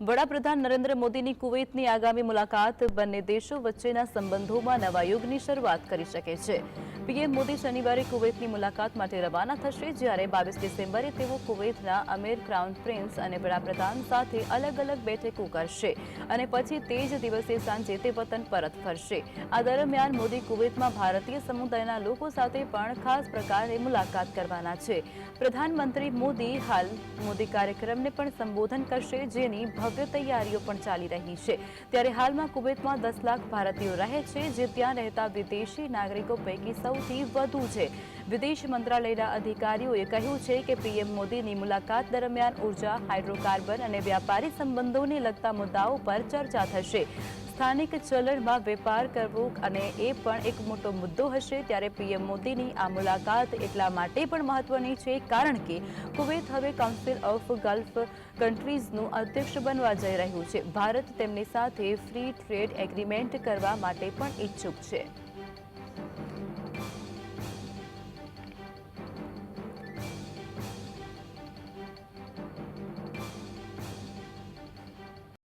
વડાપ્રધાન નરેન્દ્ર મોદીની કુવૈતની આગામી મુલાકાત બંને દેશો વચ્ચેના સંબંધોમાં નવા યુગની શરૂઆત કરી શકે છે. પીએમ મોદી શનિવારે કુવૈતની મુલાકાત માટે રવાના થશે, જ્યારે બાવીસ ડિસેમ્બરે તેઓ કુવૈતના અમીર ક્રાઉન પ્રિન્સ અને વડાપ્રધાન સાથે અલગ અલગ બેઠકો કરશે અને પછી તે જ દિવસે સાંજે તે વતન પરત ફરશે. આ દરમિયાન મોદી કુવૈતમાં ભારતીય સમુદાયના લોકો સાથે પણ ખાસ પ્રકારે મુલાકાત કરવાના છે. પ્રધાનમંત્રી મોદી હાલ મોદી કાર્યક્રમને પણ સંબોધન કરશે, જેની ભવ્ય તૈયારીઓ પણ ચાલી રહી છે. ત્યારે હાલમાં કુવૈતમાં દસ લાખ ભારતીયો રહે છે, જે ત્યાં રહેતા વિદેશી નાગરિકો પૈકી સૌથી વધુ છે. વિદેશ મંત્રાલયના અધિકારીઓએ કહ્યું છે કે પીએમ મોદીની મુલાકાત દરમિયાન ઊર્જા, હાઇડ્રોકાર્બન અને વ્યાપારી સંબંધોને લગતા મુદ્દાઓ પર ચર્ચા થશે. સ્થાનિક ચલણમાં વેપાર કરવો અને એ પણ એક મોટો મુદ્દો હશે ત્યારે પીએમ મોદીની આ મુલાકાત એટલા માટે પણ મહત્વની છે કારણ કે કુવૈત હવે કાઉન્સિલ ઓફ ગલ્ફ કન્ટ્રીઝનું અધ્યક્ષ બનવા જઈ રહ્યું છે. ભારત તેમની સાથે ફ્રી ટ્રેડ એગ્રીમેન્ટ કરવા માટે પણ ઈચ્છુક છે.